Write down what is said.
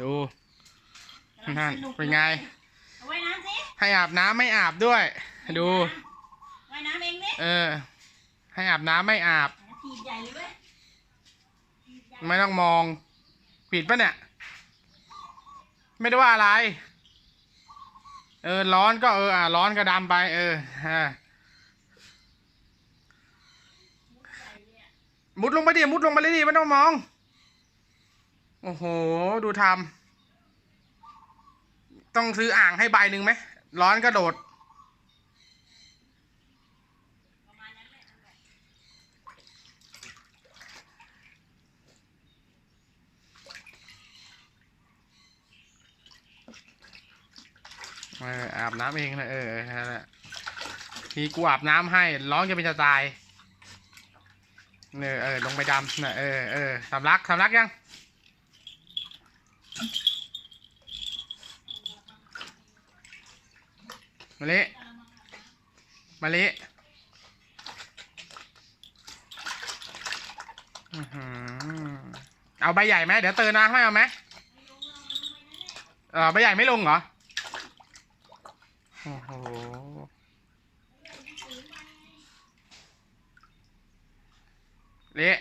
ดูนั่นเป็นไงเอาไว้น้ำสิให้อาบน้ำไม่อาบด้วย ดูไว้น้ำเองดิเออ ให้อาบน้ำไม่อาบ ถีบใหญ่เลยเว้ยถีบใหญ่ไม่ต้องมอง ผิดปะเนี่ย ไม่ได้ว่าอะไร เออ ร้อนก็เออ อะ ร้อนก็ดำไป เออฮะมุดลงไปดิ มุดลงไปเลยดิไม่ต้องมอง โอ้โห ดูทำต้องซื้ออ่างให้ใบหนึ่งไหม ร้อนก็โดดอออาบน้ำเองนะเออนั่นแหละทีกูอาบน้ำให้ ร้องจะเป็นจะตายเออเออลงไปดำนะเออเออสำลักสำลักยัง มาลิมาลิอื้อหือเอาใบใหญ่ไหมเดี๋ยวเตือนนะให้เอาไหมเออใบใหญ่ไม่ลงเหรอ โอ้โห เละ